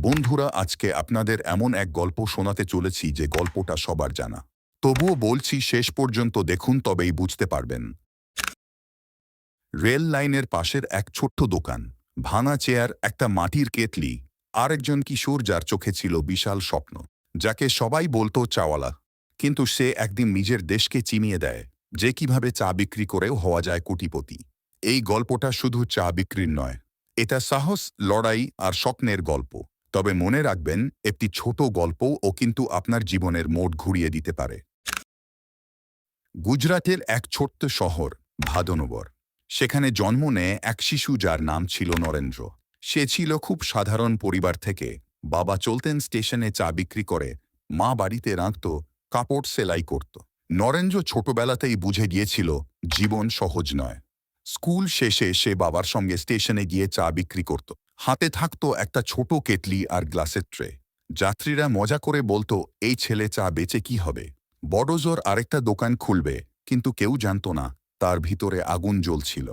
বন্ধুরা, আজকে আপনাদের এমন এক গল্প শোনাতে চলেছি যে গল্পটা সবার জানা। তবুও বলছি শেষ পর্যন্ত দেখুন, তবেই বুঝতে পারবেন। রেল লাইনের পাশের এক ছোট্ট দোকান, ভাঙা চেয়ার, একটা মাটির কেতলি আরেকজন কিশোর যার চোখে ছিল বিশাল স্বপ্ন, যাকে সবাই বলতো চাওয়ালা। কিন্তু সে একদিন নিজের দেশকে চিমিয়ে দেয়, যে কীভাবে চা বিক্রি করেও হওয়া যায় কোটিপতি। এই গল্পটা শুধু চা বিক্রির নয়, এটা সাহস, লড়াই আর স্বপ্নের গল্প। তবে মনে রাখবেন, একটি ছোট গল্পও ও কিন্তু আপনার জীবনের মোড় ঘুরিয়ে দিতে পারে। গুজরাটের এক ছোট্ট শহর, ভাদনগর। সেখানে জন্ম নেয় এক শিশু যার নাম ছিল নরেন্দ্র। সে ছিল খুব সাধারণ পরিবার থেকে। বাবা চলতেন স্টেশনে চা বিক্রি করে, মা বাড়িতে রাঁধত, কাপড় সেলাই করত। নরেন্দ্র ছোটবেলাতেই বুঝে গিয়েছিল, জীবন সহজ নয়। স্কুল শেষে সে বাবার সঙ্গে স্টেশনে গিয়ে চা বিক্রি করত। হাতে থাকত একটা ছোট কেটলি আর গ্লাসের ট্রে। যাত্রীরা মজা করে বলতো, এই ছেলে চা বেচে কি হবে? বড় জোর আরেকটা দোকান খুলবে। কিন্তু কেউ জানত না, তার ভিতরে আগুন জ্বলছিল।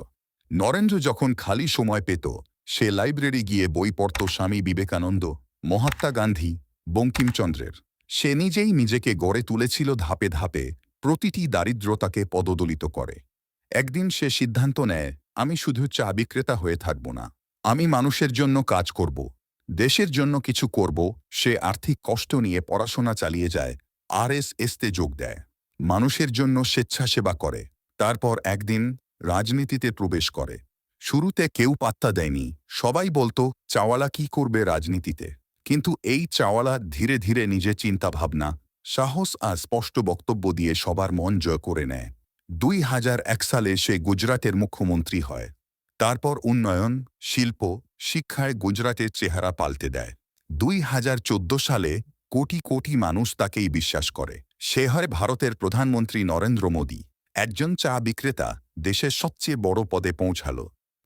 নরেন্দ্র যখন খালি সময় পেত, সে লাইব্রেরি গিয়ে বই পড়ত স্বামী বিবেকানন্দ, মহাত্মা গান্ধী, বঙ্কিমচন্দ্রের। সে নিজেই নিজেকে গড়ে তুলেছিল ধাপে ধাপে, প্রতিটি দারিদ্রতাকে পদদলিত করে। একদিন সে সিদ্ধান্ত নেয়, আমি শুধু চা বিক্রেতা হয়ে থাকব না। আমি মানুষের জন্য কাজ করব, দেশের জন্য কিছু করব, সে আর্থিক কষ্ট নিয়ে পড়াশোনা চালিয়ে যায় আর এস এসতে যোগ দেয়, মানুষের জন্য স্বেচ্ছাসেবা করে, তারপর একদিন রাজনীতিতে প্রবেশ করে। শুরুতে কেউ পাত্তা দেয়নি, সবাই বলতো, চাওয়ালা কি করবে রাজনীতিতে? কিন্তু এই চাওয়ালা ধীরে ধীরে নিজে চিন্তাভাবনা, সাহস আর স্পষ্ট বক্তব্য দিয়ে সবার মন জয় করে নেয়। দুই হাজার এক সালে সে গুজরাটের মুখ্যমন্ত্রী হয়। তারপর উন্নয়ন, শিল্প, শিক্ষায় গুজরাটের চেহারা পাল্টে দেয়। দুই হাজার চোদ্দ সালে কোটি কোটি মানুষ তাকেই বিশ্বাস করে। সে হয় ভারতের প্রধানমন্ত্রী নরেন্দ্র মোদী। একজন চা বিক্রেতা দেশের সবচেয়ে বড় পদে পৌঁছাল।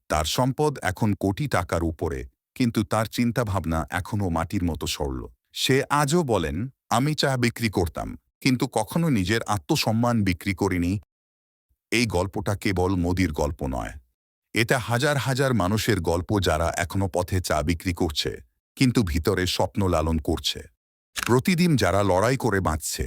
তার সম্পদ এখন কোটি টাকার উপরে, কিন্তু তার চিন্তাভাবনা এখনও মাটির মতো সরল। সে আজও বলেন, আমি চা বিক্রি করতাম, কিন্তু কখনো নিজের আত্মসম্মান বিক্রি করিনি। এই গল্পটা কেবল মোদির গল্প নয়। এটা হাজার হাজার মানুষের গল্প যারা এখনও পথে চা বিক্রি করছে, কিন্তু ভিতরে স্বপ্ন লালন করছে। প্রতিদিন যারা লড়াই করে বাঁচছে।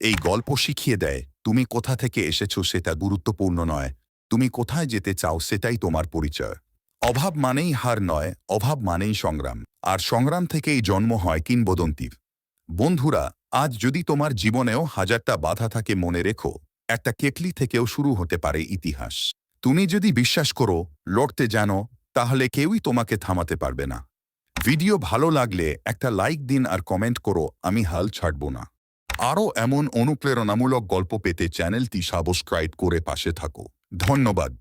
এই গল্প শিখিয়ে দেয়, তুমি কোথা থেকে এসেছ সেটা গুরুত্বপূর্ণ নয়। তুমি কোথায় যেতে চাও সেটাই তোমার পরিচয়। অভাব মানেই হার নয়, অভাব মানেই সংগ্রাম। আর সংগ্রাম থেকেই জন্ম হয় কিংবদন্তির। বন্ধুরা, আজ যদি তোমার জীবনেও হাজারটা বাধা থাকে মনে রেখো, একটা কেটলি থেকেও শুরু হতে পারে ইতিহাস। তুমি যদি বিশ্বাস করো, লড়তে জানো, তাহলে কেউই তোমাকে থামাতে পারবে না। ভিডিও ভালো লাগলে একটা লাইক দিন আর কমেন্ট করো, আমি হাল ছাড়ব না। আরও এমন অনুপ্রেরণামূলক গল্প পেতে চ্যানেলটি সাবস্ক্রাইব করে পাশে থাকো। ধন্যবাদ।